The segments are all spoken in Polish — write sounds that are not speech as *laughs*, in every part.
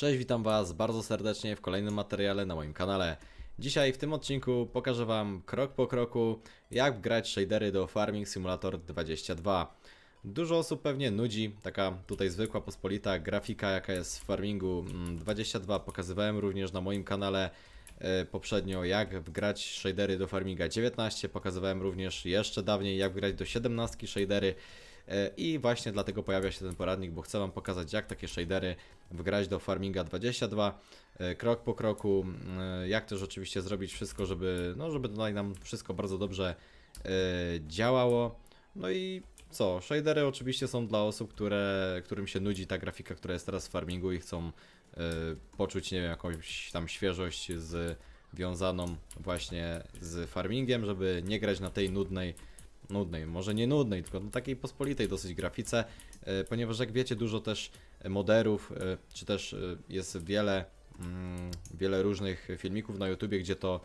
Cześć, witam Was bardzo serdecznie w kolejnym materiale na moim kanale. Dzisiaj w tym odcinku pokażę Wam krok po kroku, jak wgrać shadery do Farming Simulator 22. Dużo osób pewnie nudzi taka tutaj zwykła pospolita grafika, jaka jest w Farmingu mm, 22. Pokazywałem również na moim kanale e, poprzednio, jak wgrać shadery do Farminga 19. Pokazywałem również jeszcze dawniej, jak wgrać do 17 shadery. E, I właśnie dlatego pojawia się ten poradnik, bo chcę Wam pokazać, jak takie shadery wgrać do Farminga 22, e, krok po kroku, e, jak też oczywiście zrobić wszystko, żeby, no, żeby tutaj nam wszystko bardzo dobrze działało. No i co, shadery oczywiście są dla osób, które, którym się nudzi ta grafika, która jest teraz w Farmingu i chcą poczuć, nie wiem, jakąś tam świeżość z wiązaną właśnie z farmingiem, żeby nie grać na tej nudnej nudnej, może nie nudnej, tylko na takiej pospolitej dosyć grafice, e, ponieważ jak wiecie, dużo też moderów, e, czy też e, jest wiele, mm, wiele różnych filmików na YouTubie, gdzie to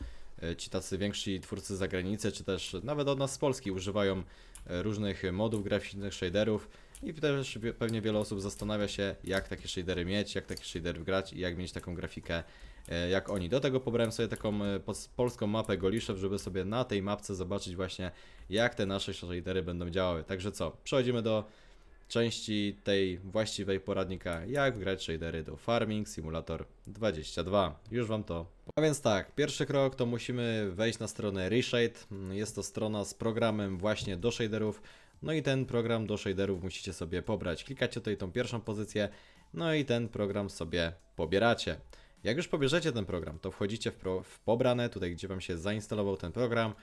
ci tacy więksi twórcy z zagranicy, czy też nawet od nas z Polski używają różnych modów graficznych, shaderów i też pewnie wiele osób zastanawia się, jak takie shadery mieć, jak takie shadery wgrać i jak mieć taką grafikę e, jak oni. Do tego pobrałem sobie taką e, polską mapę Goliszew, żeby sobie na tej mapce zobaczyć właśnie, jak te nasze shadery będą działały. Także co, przechodzimy do części tej właściwej poradnika, jak wgrać shadery do Farming Simulator 22. Już Wam to. A więc tak, pierwszy krok to musimy wejść na stronę Reshade. Jest to strona z programem właśnie do shaderów. No i ten program do shaderów musicie sobie pobrać. Klikacie tutaj tą pierwszą pozycję, no i ten program sobie pobieracie. Jak już pobierzecie ten program, to wchodzicie w, pro, w pobrane, tutaj gdzie Wam się zainstalował ten program,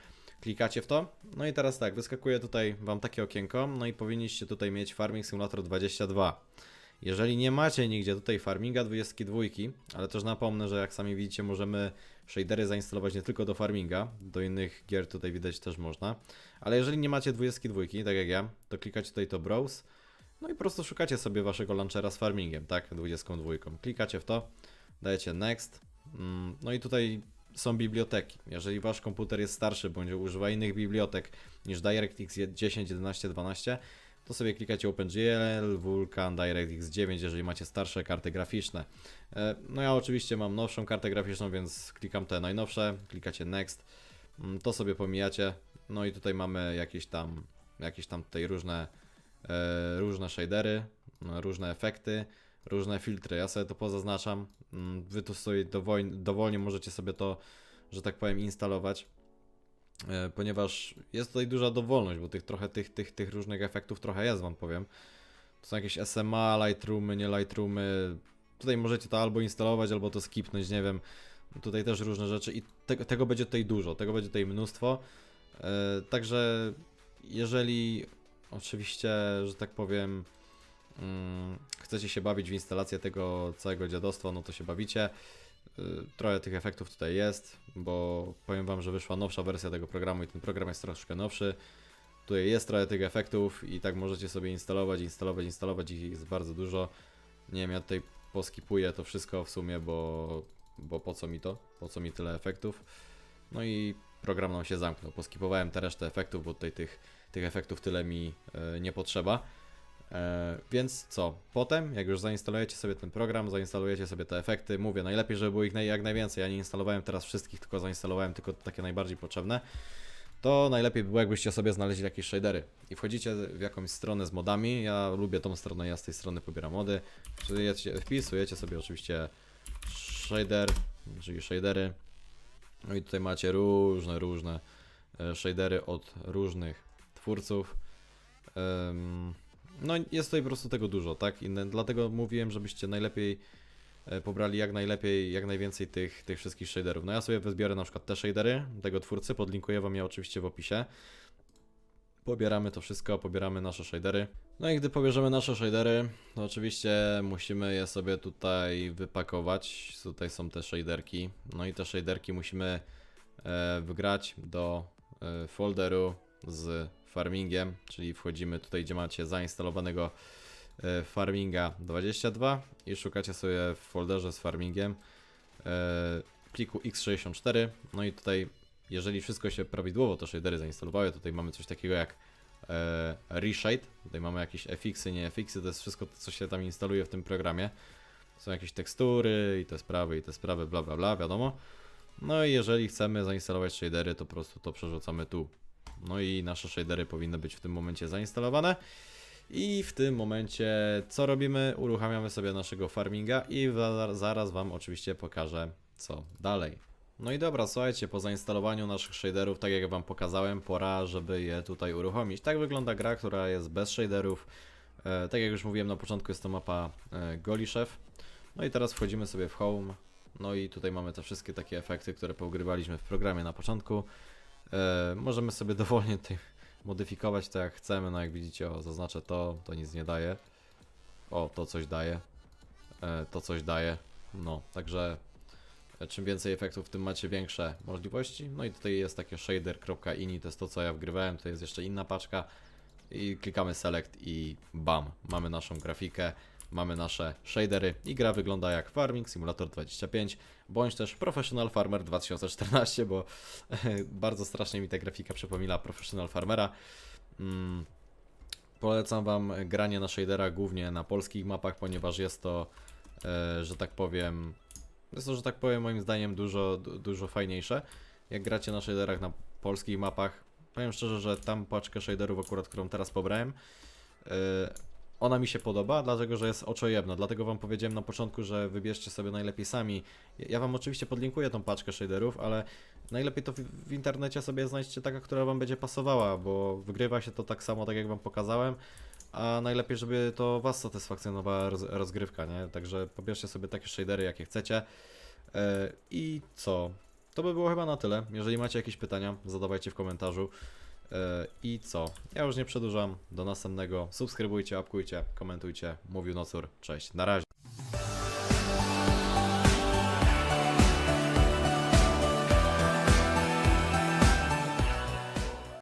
klikacie w to, no i teraz tak, wyskakuje tutaj Wam takie okienko, no i powinniście tutaj mieć Farming Simulator 22. Jeżeli nie macie nigdzie tutaj Farminga 22, ale też napomnę, że jak sami widzicie, możemy shadery zainstalować nie tylko do Farminga, do innych gier tutaj widać też można, ale jeżeli nie macie 22, tak jak ja, to klikacie tutaj to Browse, no i po prostu szukacie sobie waszego launchera z Farmingiem, tak, 22. Klikacie w to, dajecie Next, mm, no i tutaj są biblioteki. Jeżeli wasz komputer jest starszy bądź używa innych bibliotek niż DirectX 10, 11, 12, to sobie klikacie OpenGL, Vulkan, DirectX 9, jeżeli macie starsze karty graficzne. E, No ja oczywiście mam nowszą kartę graficzną, więc klikam te najnowsze, klikacie Next, Mm, to sobie pomijacie. No i tutaj mamy jakieś tam, jakieś tam tutaj różne, e, różne shadery, różne efekty, różne filtry. Ja sobie to pozaznaczam. Mm, Wy tu sobie dowolnie, dowolnie możecie sobie to, że tak powiem, instalować. E, Ponieważ jest tutaj duża dowolność, bo tych trochę tych, tych, tych różnych efektów trochę jest, wam powiem. To są jakieś SMA, Lightroomy, nie Lightroomy. Tutaj możecie to albo instalować, albo to skipnąć, nie wiem. Tutaj też różne rzeczy i tego, tego będzie tutaj dużo, tego będzie tutaj mnóstwo. E, Także jeżeli oczywiście, że tak powiem, mm, chcecie się bawić w instalację tego całego dziadostwa, no to się bawicie. Y, Trochę tych efektów tutaj jest, bo powiem Wam, że wyszła nowsza wersja tego programu i ten program jest troszkę nowszy. Tutaj jest trochę tych efektów i tak możecie sobie instalować, instalować, instalować ich jest bardzo dużo. Nie wiem, ja tutaj poskipuję to wszystko w sumie, bo, bo po co mi to? Po co mi tyle efektów? No i program nam się zamknął. Poskipowałem te resztę efektów, bo tutaj tych, tych efektów tyle mi e, nie potrzeba. E, więc co? Potem, jak już zainstalujecie sobie ten program, zainstalujecie sobie te efekty, mówię, najlepiej, żeby było ich jak najwięcej. Ja nie instalowałem teraz wszystkich, tylko zainstalowałem tylko takie najbardziej potrzebne. To najlepiej by było, jakbyście sobie znaleźli jakieś shadery i wchodzicie w jakąś stronę z modami. Ja lubię tą stronę, ja z tej strony pobieram mody. Wpisujecie, sobie oczywiście shader, czyli shadery. No i tutaj macie różne, różne e, shadery od różnych twórców. Em, no jest tutaj po prostu tego dużo, tak? I dlatego mówiłem, żebyście najlepiej e, pobrali jak najlepiej, jak najwięcej tych, tych wszystkich shaderów. No ja sobie wezbiorę na przykład te shadery tego twórcy, podlinkuję wam je oczywiście w opisie. Pobieramy to wszystko, pobieramy nasze shadery. No i gdy pobierzemy nasze shadery, to oczywiście musimy je sobie tutaj wypakować. Tutaj są te shaderki. No i te shaderki musimy e, wgrać do e, folderu z farmingiem, czyli wchodzimy tutaj, gdzie macie zainstalowanego e, farminga 22 i szukacie sobie w folderze z farmingiem e, pliku x64. No i tutaj, jeżeli wszystko się prawidłowo te shadery zainstalowały, tutaj mamy coś takiego jak e, reshade. Tutaj mamy jakieś FX-y, nie FX-y, to jest wszystko co się tam instaluje w tym programie. są jakieś tekstury i te sprawy, i te sprawy, bla bla bla, wiadomo. No i jeżeli chcemy zainstalować shadery, to po prostu to przerzucamy tu. No i nasze shadery powinny być w tym momencie zainstalowane. I w tym momencie co robimy? Uruchamiamy sobie naszego farminga i za- zaraz Wam oczywiście pokażę co dalej. No i dobra, słuchajcie, po zainstalowaniu naszych shaderów, tak jak Wam pokazałem, pora, żeby je tutaj uruchomić. Tak wygląda gra, która jest bez shaderów. E, tak jak już mówiłem na początku, jest to mapa e, Goliszew. No i teraz wchodzimy sobie w Home. No i tutaj mamy te wszystkie takie efekty, które pogrywaliśmy w programie na początku. E, możemy sobie *laughs* dowolnie tutaj modyfikować to jak chcemy. No jak widzicie, o, zaznaczę to, to nic nie daje. O, to coś daje. E, to coś daje. No, także e, czym więcej efektów, tym macie większe możliwości. No i tutaj jest takie shader.ini, to jest to co ja wgrywałem, to jest jeszcze inna paczka. I klikamy select i bam, mamy naszą grafikę, mamy nasze shadery i gra wygląda jak Farming Simulator 25, bądź też Professional Farmer 2014, bo *laughs* bardzo strasznie mi ta grafika przypomina Professional Farmera. Mm, polecam Wam granie na shaderach głównie na polskich mapach, ponieważ jest to, e, że tak powiem, jest to, że tak powiem, moim zdaniem dużo, du- dużo fajniejsze. Jak gracie na shaderach na polskich mapach, powiem szczerze, że tam paczkę shaderów akurat, którą teraz pobrałem, e, ona mi się podoba, dlatego że jest oczojebna. Dlatego wam powiedziałem na początku, że wybierzcie sobie najlepiej sami. Ja- wam oczywiście podlinkuję tą paczkę shaderów, ale najlepiej to w, w internecie sobie znajdźcie taka, która wam będzie pasowała, bo wygrywa się to tak samo, tak jak wam pokazałem. A najlepiej, żeby to was satysfakcjonowała roz, rozgrywka, nie? Także pobierzcie sobie takie shadery, jakie chcecie. E, I co? To by było chyba na tyle. Jeżeli macie jakieś pytania, zadawajcie w komentarzu. E, I co? Ja już nie przedłużam. Do następnego. Subskrybujcie, apkujcie, komentujcie. Mówił Nocur. Cześć. Na razie.